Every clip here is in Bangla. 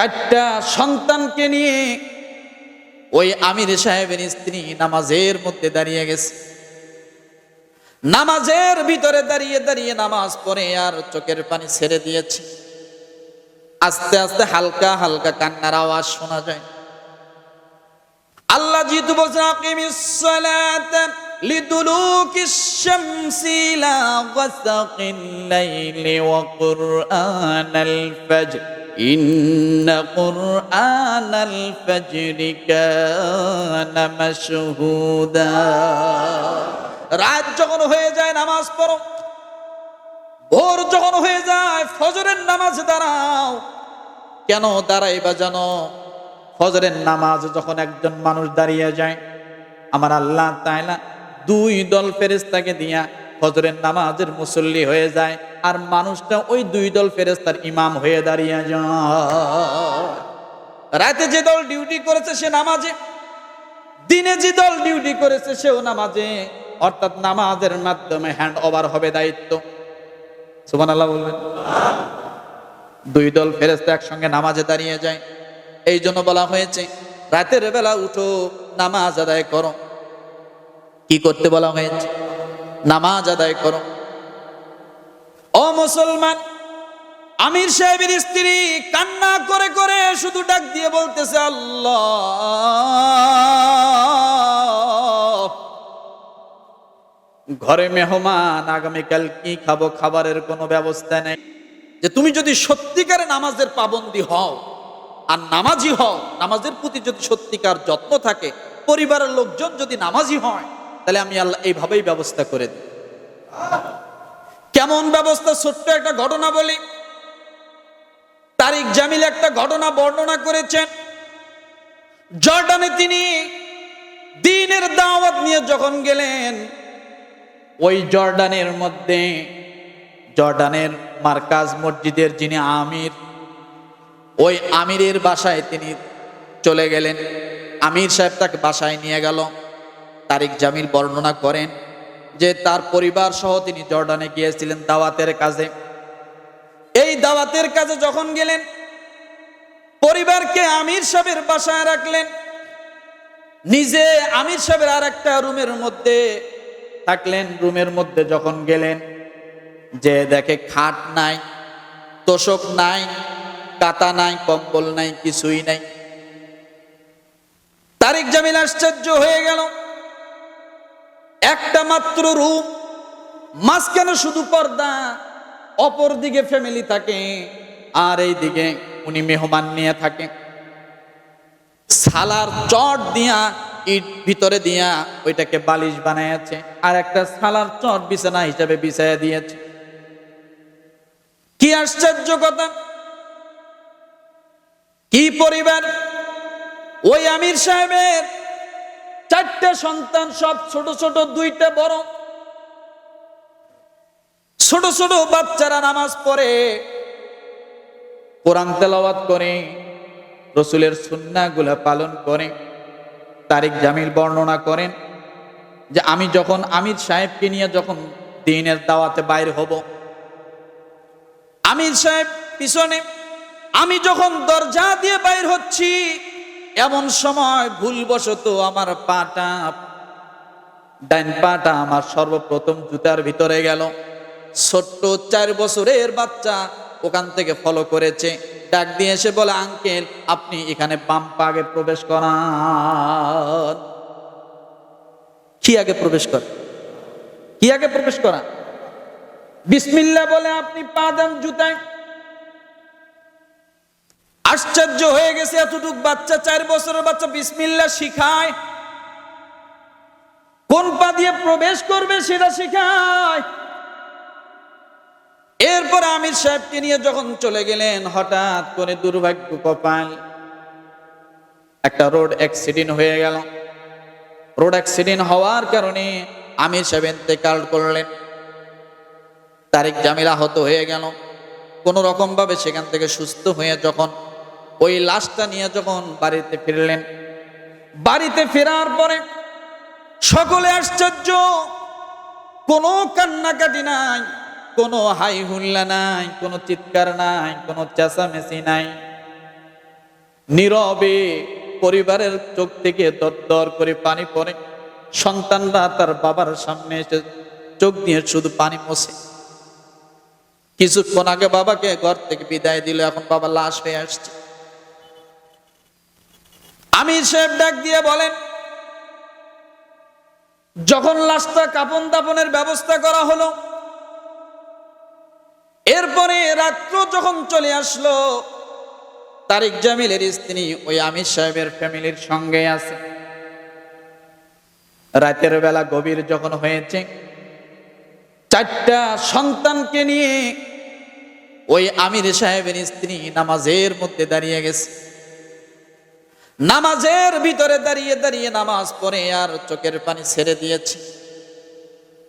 চারটা সন্তানকে নিয়ে ওই আমির সাহেবের স্ত্রী নামাজের মধ্যে দাঁড়িয়ে গেছে। নামাজের ভিতরে দাঁড়িয়ে দাঁড়িয়ে নামাজ পড়ে আর চোখের পানি ছেড়ে দিয়েছে। আস্তে আস্তে হালকা হালকা কান্নার আওয়াজ শোনা যায়। আল্লাহ জিতু বলছেন ইন্না কুরআনাল ফাজরি কানা মাশহুদা। রাত যখন হয়ে যায়, নামাজ পড়ো। ভোর যখন হয়ে যায়, ফজরের নামাজ দাঁড়াও। কেন দাঁড়াইবা জানো? ফজরের নামাজ যখন একজন মানুষ দাঁড়িয়ে যায়, আমার আল্লাহ তাইলা দুই দল ফেরেস্তাকে দিয়া ফজরের নামাজের মুসল্লি হয়ে যায়। আর মানুষটা ওই দুই দল ফেরেস্তার ইমাম হয়ে দাঁড়িয়ে যায়। রাতে যে দল ডিউটি করেছে সে নামাজে, দিনে যে দল ডিউটি করেছে সেও নামাজে। অর্থাৎ নামাজের মাধ্যমে হ্যান্ড ওভার হবে দায়িত্ব। সুমান আল্লাহ বলবেন। দুই দল ফেরেস্তা একসঙ্গে নামাজে দাঁড়িয়ে যায়। এই জন্য বলা হয়েছে, রাতের বেলা উঠো, নামাজ আদায় করো। কি করতে বলা হয়েছে? নামাজ আদায় করো। মুসলমান। আমির সাহেবের স্ত্রী কান্না করে করে শুধু ডাক দিয়ে বলতেছে, আল্লাহ! ঘরে মেহমান, আগামীকাল কি খাব, খাবারের কোনো ব্যবস্থা নেই। যে তুমি যদি সত্যিকারে নামাজের পাবন্দি হও, আর নামাজি হও, নামাজের প্রতি যদি সত্যিকার যত্ন থাকে, পরিবারের লোকজন যদি নামাজি হয়, তাহলে আমি আল্লাহ এইভাবেই ব্যবস্থা করে দিই কেমন ব্যবস্থা, ছোট্ট একটা ঘটনা বলি। তারিক জামিল একটা ঘটনা বর্ণনা করেছেন। জর্ডানে তিনি দিনের দাওয়াত নিয়ে যখন গেলেন, ওই জর্ডানের মধ্যে জর্ডানের মার্কাজ মসজিদের যিনি আমির, ওই আমিরের বাসায় তিনি চলে গেলেন। আমির সাহেব তাকে বাসায় নিয়ে গেল। তারিক জামিল বর্ণনা করেন যে তার পরিবার সহ তিনি জর্ডানে গিয়েছিলেন দাওয়াতের কাজে। এই দাওয়াতের কাজে যখন গেলেন, পরিবারকে আমির সাহেবের বাসায় রাখলেন। নিজে আমির সাহেবের আর একটা রুমের মধ্যে থাকলেন। রুমের মধ্যে যখন গেলেন, যে দেখে খাট নাই, তোষক নাই কাতা নাই, কম্বল নাই, কিছুই নাই। তারিক জামিল আশ্চর্য হয়ে গেল। একটা মাত্র রুম মাঝখানে শুধু পর্দা, অপর দিকে ফ্যামিলি থাকে, আর এই দিকে উনি মেহমান নিয়ে থাকে। সালার চট দিয়া, ইট ভিতরে দিয়া ওইটাকে বালিশ বানাইয়াছে, আর একটা সালার চট বিছানা হিসাবে বিছাইয়া দিয়েছে। কি আশ্চর্য কথা! কি পরিবার! ওই আমির সাহেবের চারটে সন্তান, সব ছোট ছোট, দুইটা বড়। ছোট ছোট বাচ্চারা নামাজ পড়ে, কোরআন তেলাওয়াত করে, রসুলের সুন্নাগুলা পালন করে তারিক জামিল বর্ণনা করেন যে আমি যখন আমির সাহেবকে নিয়ে যখন দিনের দাওয়াতে বাইরে হব, আমির সাহেব পিছনে, আমি যখন দরজা দিয়ে বাইর হচ্ছি এমন সময় ভুলবশত আমার পাটা ডাইন পাটা আমার সর্বপ্রথম জুতার ভিতরে গেল। ছোট্ট চার বছরের বাচ্চা ওখান থেকে ফলো করেছে। ডাক দিয়ে এসে বলে, আঙ্কেল, আপনি এখানে বাম আগে প্রবেশ করান। কি আগে প্রবেশ কর? কি আগে প্রবেশ করা? বিসমিল্লা বলে, আপনি পা দেন জুতায়। আশ্চর্য হয়ে গেছে এতটুক বাচ্চা, চার বছরের বাচ্চা বিসমিল্লা শিখায়। কোন পা দিয়ে প্রবেশ করবে সেটা শিখায়। এরপর আমির সাহেবকে নিয়ে যখন চলে গেলেন, হঠাৎ করে দুর্ভাগ্য কপাল। একটা রোড অ্যাক্সিডেন্ট হয়ে গেল। রোড অ্যাক্সিডেন্ট হওয়ার কারণে আমির সাহেব ইন্তেকাল করলেন। তারিক জামিল আহত হয়ে গেল। কোন রকম ভাবে সেখান থেকে সুস্থ হয়ে যখন ওই লাশটা নিয়ে যখন বাড়িতে ফিরলেন, বাড়িতে ফেরার পরে সকলে আশ্চর্য, কোনো কান্নাকাটি নাই, কোনো হাই হুল্লা নাই, কোনো চিৎকার নাই, কোনো চেঁচামেচি নাই। নীরবে পরিবারের চোখ থেকে দর করে পানি পড়ে, সন্তানরা তার বাবার সামনে এসে চোখ দিয়ে শুধু পানি মোছে কিছুক্ষণ আগে বাবাকে ঘর থেকে বিদায় দিল, এখন বাবা লাশ হয়ে আসছে। আমির সাহেব ডাক দিয়ে বলেন, যখন লাশটা কাপন দাপনের ব্যবস্থা করা হলো, এরপরে রাত্র যখন চলে আসলো, তারিক জামিলের স্ত্রী ওই আমির সাহেবের ফ্যামিলির সঙ্গে আছে। রাতের বেলা গভীর যখন হয়েছে, চারটা সন্তানকে নিয়ে ওই আমির সাহেবের স্ত্রী নামাজের মধ্যে দাঁড়িয়ে গেছে। নামাজের ভিতরে দাঁড়িয়ে দাঁড়িয়ে নামাজ পড়ে আর চোখের পানি ছেড়ে দিয়েছে।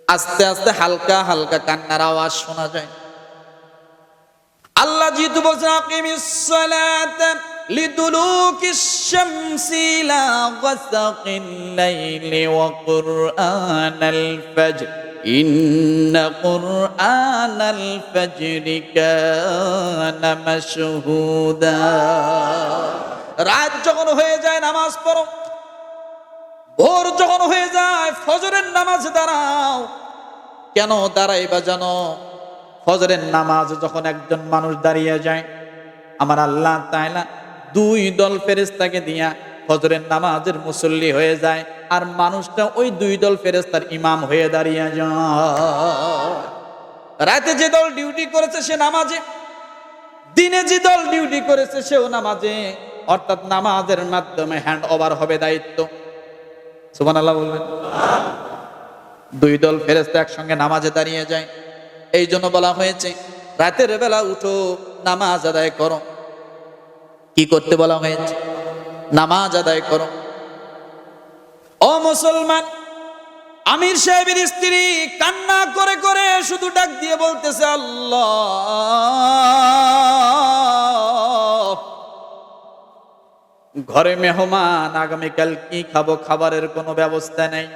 আস্তে আস্তে হালকা হালকা কান্নার আওয়াজ শোনা যায়। আল্লাহ যেহেতু ফাজরি কানা মাশহুদা। রাত যখন হয়ে যায়, নামাজ পড়ো। ভোর যখন হয়ে যায়, ফজরের নামাজ দাঁড়াও। কেন দাঁড়াই বা জানো? ফজরের নামাজ যখন একজন মানুষ দাঁড়িয়ে যায়, আমার আল্লাহ তাইলা দুই দল ফেরেস্তাকে দিয়া ফজরের নামাজের মুসল্লি হয়ে যায়, আর মানুষটা ওই দুই দল ফেরেস্তার ইমাম হয়ে দাঁড়িয়ে যায়। রাতে যে দল ডিউটি করেছে সে নামাজে, দিনে যে দল ডিউটি করেছে সেও নামাজে। অর্থাৎ নামাজের মাধ্যমে হ্যান্ড ওভার হবে দায়িত্ব। সুবান আল্লাহ বলবেন। দুই দল ফেরেস্তা একসঙ্গে নামাজে দাঁড়িয়ে যায়। এই জন্য বলা হয়েছে, রাতের বেলা উঠো, নামাজ আদায় করো। কি করতে বলা হয়েছে? নামাজ আদায় করো। ও মুসলমান, আমির সাহেবের স্ত্রী কান্না করে করে শুধু ডাক দিয়ে বলতেছে, আল্লাহ। ঘরে মেহমান আগামীকাল কি খাব, খাবারের কোনো ব্যবস্থা নেই।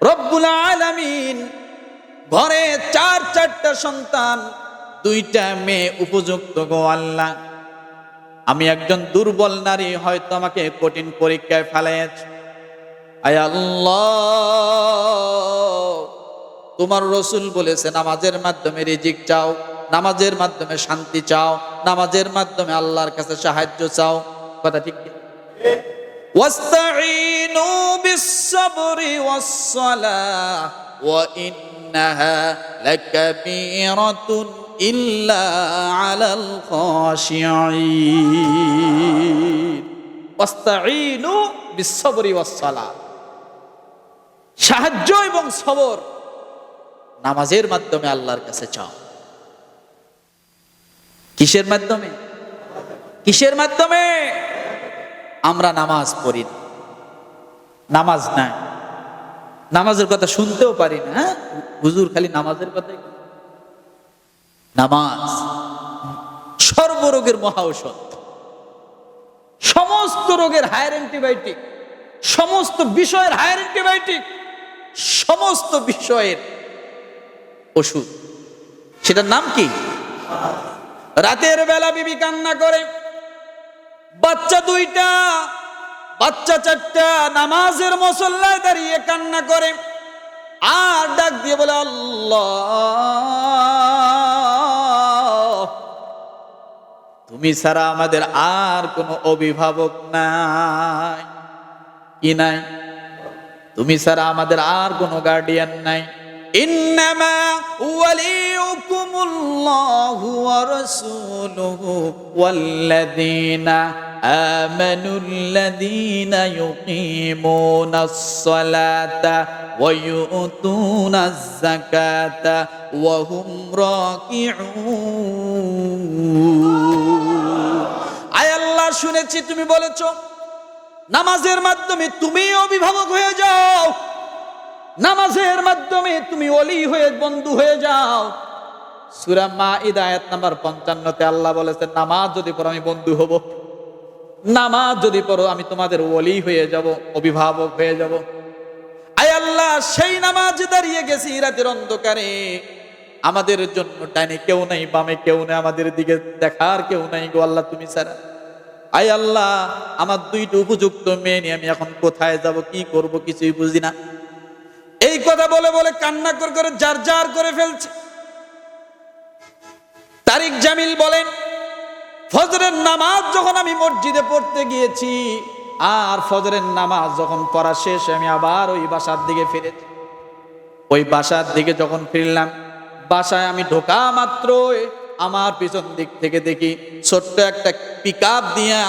রব্বুল আলামিন ঘরে চার, চারটা সন্তান, দুইটা মেয়ে উপযুক্ত গো আল্লাহ। আমি একজন দুর্বল নারী, হয়তো আমাকে কঠিন পরীক্ষায় ফেলাইছ আয় আল্লাহ, তোমার রসুল বলেছে, নামাজের মাধ্যমে রিজিক চাও, নামাজের মাধ্যমে শান্তি চাও, নামাজের মাধ্যমে আল্লাহর কাছে সাহায্য চাও। কথা ঠিক কি? واستعينوا بالصبر والصلاة وإنها لكبيرة إلا على الخاشعين واستعينوا بالصبر والصلاة সাহায্য এবং সবর নামাজের মাধ্যমে আল্লাহর কাছে চাও কিসের মাধ্যমে কিসের মাধ্যমে? আমরা নামাজ পড়ি। নামাজ নাই। নামাজের কথা শুনতেও পারি না হ্যাঁ? হুজুর খালি নামাজের কথাই নামাজ সর্বরোগের মহা ঔষধ। সমস্ত রোগের হায়ার অ্যান্টিবায়োটিক, সমস্ত বিষয়ের হায়ার অ্যান্টিবায়োটিক, সমস্ত বিষয়ের ওষুধ। সেটার নাম কি? রাতের বেলা বিবি কান্না করে। বাচ্চা দুইটা বাচ্চা চারটা নামাজের মসল্লায় দাঁড়িয়ে কান্না করে আর ডাক দিয়ে বলে আল্লাহ তুমি ছাড়া আমাদের আর কোনো অভিভাবক নাই কি নাই তুমি ছাড়া আমাদের আর কোনো গার্ডিয়ান নাই إنما وليكم الله ورسوله والذين آمنوا الذين يقيمون الصلاة ويؤتون الزكاة وهم راكعون আয় আল্লাহ শুনেছি তুমি বলেছো নামাজের মাধ্যমে তুমি অভিভাবক হয়ে যাও নামাজের মাধ্যমে তুমি অলি হয়ে বন্ধু হয়ে যাও সুরা মা ইদায়াত নাম্বার পঞ্চান্নতে আল্লাহ বলেছেন নামাজ যদি পড়ো আমি বন্ধু হব নামাজ যদি পড়ো, আমি তোমাদের ওলি হয়ে যাব, অভিভাবক হয়ে যাব। আয় আল্লাহ, সেই নামাজ দাঁড়িয়ে গেছি রাতের অন্ধকারে। আমাদের জন্য ডাইনে কেউ নাই, বামে কেউ নেই, আমাদের দিকে দেখার কেউ নাই গো আল্লাহ, তুমি ছাড়া। আই আল্লাহ, আমার দুইটা উপযুক্ত মেয়ে নিয়ে আমি এখন কোথায় যাব, কি করব কিছুই বুঝি না। এই কথা বলে বলে কান্না করে করে যার যার করে ফেলছে। তারিক জামিল বলেন ফজরের নামাজ যখন আমি মসজিদে পড়তে গিয়েছি, আর ফজরের নামাজ যখন পড়া শেষ, আমি আবার ওই বাসার দিকে ফিরেছি ওই বাসার দিকে যখন ফিরলাম, বাসায় আমি ঢোকা মাত্র আমার পিছন দিক থেকে দেখি ছোট্ট একটা পিক আপ দিয়া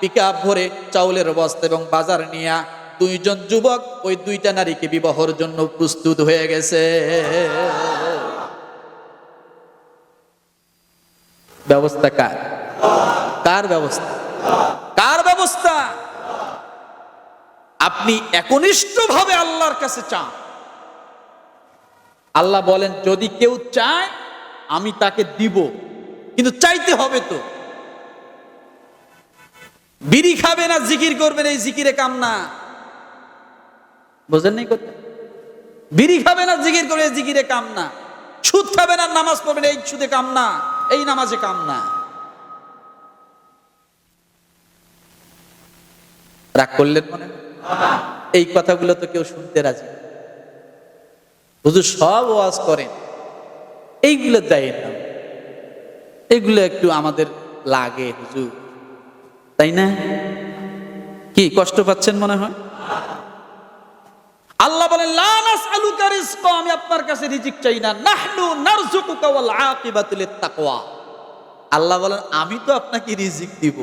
পিক ভরে চাউলের বস্তা এবং বাজার নিয়া দুইজন যুবক ওই দুইটা নারীকে বিবাহর জন্য প্রস্তুত হয়ে গেছে। ব্যবস্থা কার? কার ব্যবস্থা? কার ব্যবস্থা? আপনি একনিষ্ঠ ভাবে আল্লাহর কাছে চান। আল্লাহ বলেন, যদি কেউ চায়, আমি তাকে দিব। কিন্তু চাইতে হবে তো। বিড়ি খাবে না, জিকির করবেন এই জিকিরে কাম না। বোঝেন নাই কথা? বিড়ি খাবে না, জিকির করে এই জিকিরে কাম না। সুদ খাবে না, নামাজ পড়বেন এই সুদে কাম না, এই নামাজে কাম না। রাগ করলেন মনে? এই কথাগুলো তো কেউ শুনতে রাজি। হুজুর সব ওয়াজ করেন। এইগুলো দেয় না এগুলো একটু আমাদের লাগে হুজুর। তাই না? কি, কষ্ট পাচ্ছেন মনে হয়? আল্লাহ বলেন আমি আপনার কাছে রিজিক চাই না। নাহনু নারযুকুকা ওয়াল আকিবাতু লিত্তাকওয়া আল্লাহ বলেন, আমি তো আপনাকে রিজিক দিব।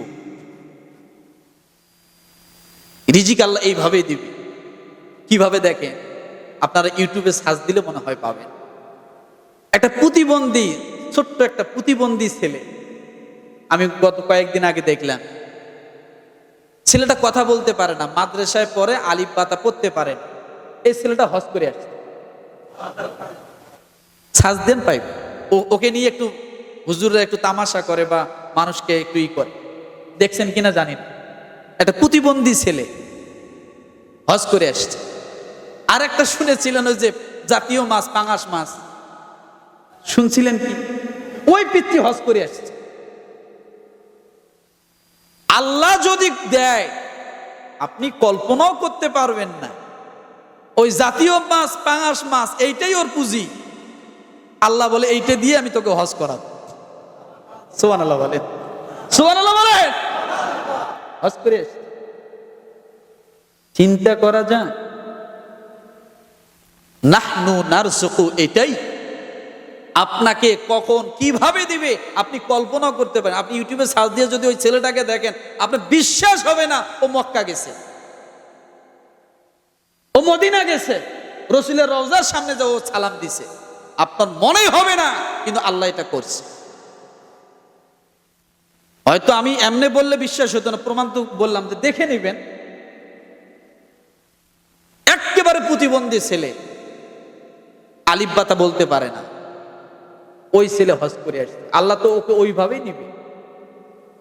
রিজিক আল্লাহ এইভাবেই দিবে। কীভাবে দেখেন আপনারা ইউটিউবে সার্চ দিলে মনে হয় পাবেন। একটা প্রতিবন্ধী, ছোট্ট একটা প্রতিবন্ধী ছেলে। আমি গত কয়েকদিন আগে দেখলাম। ছেলেটা কথা বলতে পারে না, মাদ্রাসায় পরে আলিফ পাতা পড়তে পারে। এই ছেলেটা হজ করে আসছে। সাজ দেন পাইবে। ওকে নিয়ে একটু হুজুররা একটু তামাশা করে বা মানুষকে একটু ই করে। দেখছেন কিনা জানি না। একটা প্রতিবন্ধী ছেলে। হজ করে আসছে। আর একটা শুনেছিলেন ওই যে জাতীয় মাছ, পাঙাশ মাছ। শুনছিলেন কি? ওই পিতৃ হজ করে আসছে। আল্লাহ যদি দেয়, আপনি কল্পনাও করতে পারবেন না। ওই জাতীয় মাছ, পাঙাশ মাছ, এইটাই ওর পুঁজি। আল্লাহ বলে, এইটা দিয়ে আমি তোকে হজ করাবো। সোহান আল্লাহ বলে সোহান হজ। চিন্তা করা যায় নাহনু নারসুকু এটাই। আপনাকে কখন কীভাবে দিবে আপনি কল্পনা করতে পারেন। আপনি ইউটিউবে সার্চ দিয়ে যদি ওই ছেলেটাকে দেখেন, আপনার বিশ্বাস হবে না, ও মক্কা গেছে। ও মদিনা গেছে। রসুলের রওজার সামনে যে ও সালাম দিছে। আপনার মনেই হবে না, কিন্তু আল্লাহ এটা করছে। হয়তো আমি এমনি বললে বিশ্বাস হতো না, প্রমাণ তো বললাম যে দেখে নেবেন। একেবারে প্রতিবন্ধী ছেলে, আলিফ বাতা বলতে পারে না। ওই ছেলে হজ করে আসছে। আল্লাহ তো ওকে ওইভাবেই নিবে।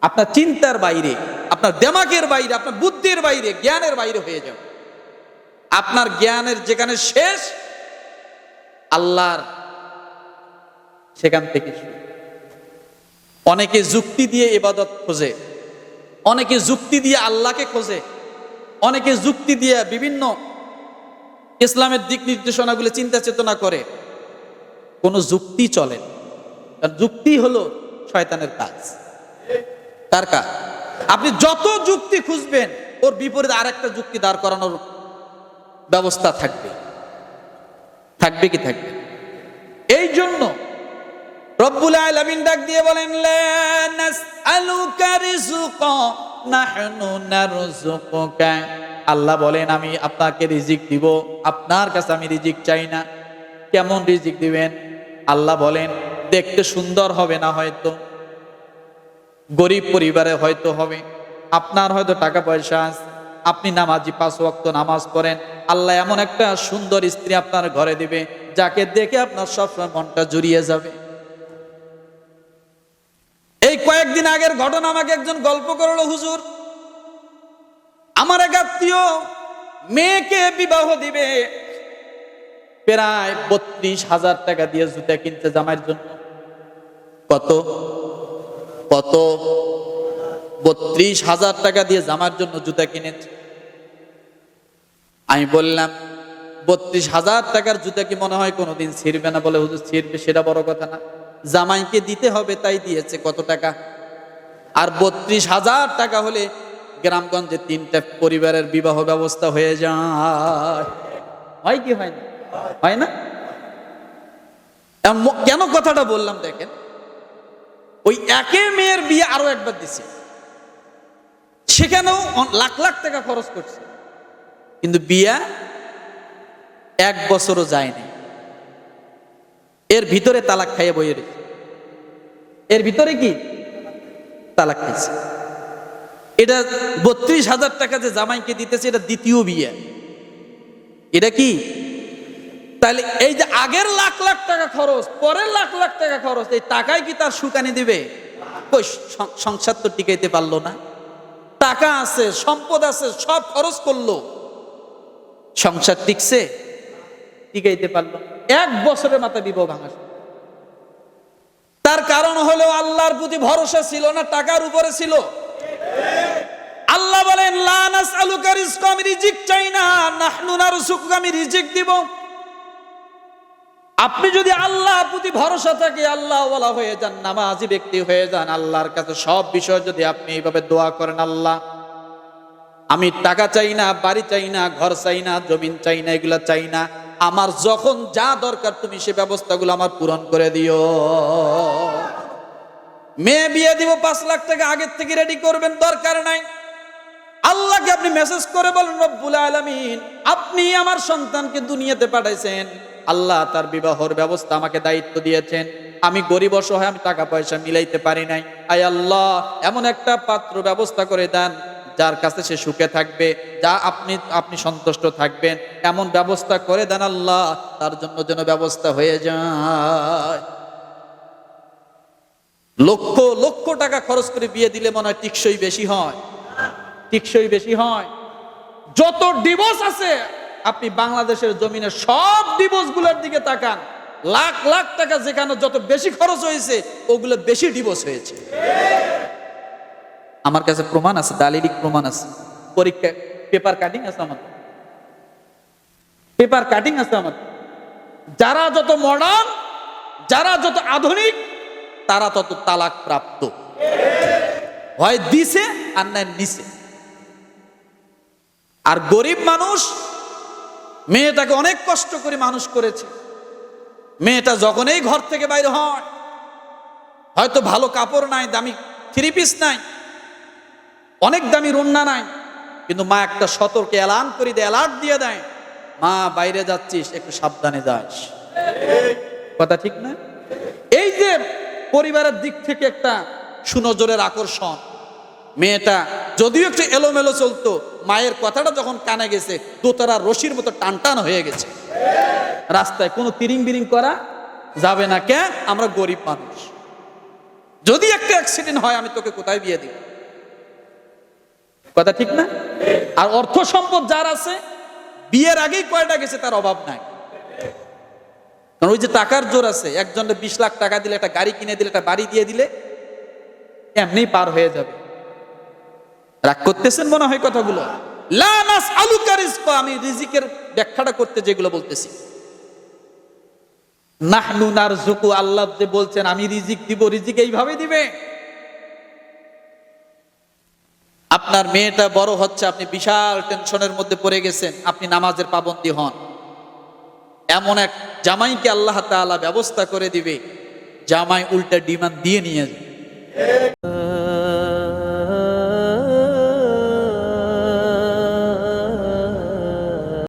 আপনার চিন্তার বাইরে, আপনার দেমাকের বাইরে, আপনার বুদ্ধির বাইরে, জ্ঞানের বাইরে হয়ে যাবে আপনার জ্ঞানের যেখানে শেষ, আল্লাহর সেখান থেকে শুরু। অনেকে যুক্তি দিয়ে ইবাদত খোঁজে, অনেকে যুক্তি দিয়ে আল্লাহকে খোঁজে, অনেকে যুক্তি দিয়ে বিভিন্ন ইসলামের দিক নির্দেশনাগুলো চিন্তা চেতনা করে। কোনো যুক্তি চলে। কারণ যুক্তি হলো শয়তানের কাজ। তার কাজ? আপনি যত যুক্তি খুঁজবেন, ওর বিপরীতে আরেকটা যুক্তি দাঁড় করানোর ব্যবস্থা থাকবে। থাকবে কি থাকবে? এই জন্য রব্বুল আলামিন ডাক দিয়ে বলেন আল্লাহ বলেন, আমি আপনাকে রিজিক দিব, আপনার কাছে আমি রিজিক চাই না। কেমন রিজিক দিবেন? আল্লাহ বলেন, দেখতে সুন্দর হবে না হয়তো, গরিব পরিবারে হয়তো হবে। আপনার হয়তো টাকা পয়সা আছে, আপনি নামাজি পাঁচ ওয়াক্ত নামাজ পড়েন। আল্লাহ এমন একটা সুন্দর স্ত্রী আপনার ঘরে দিবে, যাকে দেখে আপনার সবসময় মনটা জুড়িয়ে যাবে। কয়েকদিন আগের ঘটনা আমাকে একজন গল্প করল, হুজুর, আমার এক আত্মীয় মেয়েকে বিবাহ দিবে। প্রায় বত্রিশ হাজার টাকা দিয়ে জুতা কিনতে জামাইয়ের জন্য। কত? কত? বত্রিশ হাজার টাকা দিয়ে জামার জন্য জুতা কিনেছে। আমি বললাম, বত্রিশ হাজার টাকার জুতা কি মনে হয় কোনোদিন ছিঁড়বে না? বলে, হুজুর, ছিঁড়বে, সেটা বড় কথা না। জামাইকে দিতে হবে, তাই দিয়েছে কত টাকা? আর বত্রিশ হাজার টাকা হলে গ্রামগঞ্জে তিনটা পরিবারের বিবাহ ব্যবস্থা হয়ে যায়। হয় কি হয় না? হয় না? কেন কথাটা বললাম দেখেন? ওই একে মেয়ের বিয়ে আরও একবার দিছে। সেখানেও লাখ লাখ টাকা খরচ করছে। কিন্তু বিয়া এক বছরও যায়নি এর ভিতরে তালাক খাইয়ে বইয়ে রেখে এর ভিতরে কি? তালাক খাইছে। এটা বত্রিশ হাজার টাকা যে জামাইকে দিতেছে, এটা দ্বিতীয় বিয়ে। এটা কি? তাহলে এই যে আগের লাখ লাখ টাকা খরচ, পরের লাখ লাখ টাকা খরচ, এই টাকায় কি তার সুকানি দিবে? সংসার তো টিকাইতে পারল না। টাকা আছে, সম্পদ আছে, সব খরচ করল। সংসার টিকছে টিকাইতে পারল। এক বছরের মাথা বিবাহ ভাঙা তার কারণ হলো আল্লাহর প্রতি ভরসা ছিল না, টাকার উপরে ছিল। আল্লাহ বলেন, লা নাসআলুকা রিজকা আমি রিজিক, চাই না, নাহনু নারযুকুকা আমি রিজিক দিব। আপনি যদি আল্লাহর প্রতি ভরসা থাকে আল্লাহ ওয়ালা হয়ে যান, নামাজি ব্যক্তি হয়ে যান, আল্লাহর কাছে সব বিষয় যদি আপনি এইভাবে দোয়া করেন, আল্লাহ, আমি টাকা চাই না, বাড়ি চাই না, ঘর চাই না, জমিন চাই না, এগুলা চাই না আমার যখন যা দরকার তুমি সে ব্যবস্থাগুলো আমার পূরণ করে দিও। মেয়ে বিয়ে দিব, পাঁচ লাখ টাকা আগের থেকে রেডি করবেন, দরকার নাই। আল্লাহকে আপনি মেসেজ করে বলেন, রব্বুল আলামিন, আপনি আমার সন্তানকে দুনিয়াতে পাঠাইছেন। আল্লাহ তার বিবাহর ব্যবস্থা আমাকে দায়িত্ব দিয়েছেন। আমি গরিব অসহায়, আমি টাকা পয়সা মিলাইতে পারি নাই। আয় আল্লাহ, এমন একটা পাত্র ব্যবস্থা করে দেন যার কাছে সে সুখে থাকবে, যা আপনি আপনি সন্তুষ্ট থাকবেন, এমন ব্যবস্থা করে দেন আল্লাহ, তার জন্য যেন ব্যবস্থা হয়ে যায়। লক্ষ লক্ষ টাকা খরচ করে বিয়ে দিলে মনে হয় টিকসই বেশি হয়। টিকসই বেশি হয়। যত ডিভোর্স আছে, আপনি বাংলাদেশের জমিনে সব ডিভোর্সগুলোর দিকে তাকান। লাখ লাখ টাকা যেখানে যত বেশি খরচ হয়েছে, ওগুলো বেশি ডিভোর্স হয়েছে। আমার কাছে প্রমাণ আছে, দালিলিক প্রমাণ আছে। পরীক্ষা পেপার কাটিং আছে আমার পেপার কাটিং আছে আমার যারা যত মডার্ন যারা যত আধুনিক, তারা তত তালাক প্রাপ্ত। হয় দিছে আর না নিছে। আর গরিব মানুষ, মেয়েটাকে অনেক কষ্ট করে মানুষ করেছে। মেয়েটা যখনই ঘর থেকে বাইরে হয়, হয়তো ভালো কাপড় নাই, দামি থ্রি পিস নাই। অনেক দামি রন্না নাই, কিন্তু মা একটা সতর্কে অ্যালার্ম করে দেয়, অ্যালার্ট দিয়ে দেয়, মা, বাইরে যাচ্ছিস, একটু সাবধানে যাস। কথা ঠিক না? এই যে পরিবারের দিক থেকে একটা সুনজরের আকর্ষণ, মেয়েটা যদিও একটু এলোমেলো চলতো, মায়ের কথাটা যখন কানে গেছে দোতারা রশির মতো টান টান হয়ে গেছে। রাস্তায় কোনো তিরিং বিরিং করা যাবে না কে আমরা গরিব মানুষ। যদি একটা অ্যাক্সিডেন্ট হয়, আমি তোকে কোথায় বিয়ে দিব? কথা ঠিক না? আর অর্থ সম্পদ যার আছে, বিয়ের আগেই কয়টা গেছে তার অভাব নাই। কারণ ওই যে টাকার জোর আছে, একজনের বিশ লাখ টাকা দিলে, একটা গাড়ি কিনে দিলে, একটা বাড়ি দিয়ে দিলে, এমনি পার হয়ে যাবে। রাগ করতেছেন মনে হয় কথাগুলো? আমি রিজিকের ব্যাখ্যাটা করতে যেগুলো বলতেছি। নাহনু নারজুকু আল্লাহ যে বলছেন, আমি রিজিক দিব, রিজিক এইভাবে দিবে। আপনার মেয়েটা বড় হচ্ছে, আপনি বিশাল টেনশনের মধ্যে পড়ে গেছেন, আপনি নামাজের পাবন্দি হন। এমন এক জামাইকে আল্লাহ তালা ব্যবস্থা করে দিবে, জামাই উল্টা ডিমান্ড দিয়ে নিয়ে যাবে।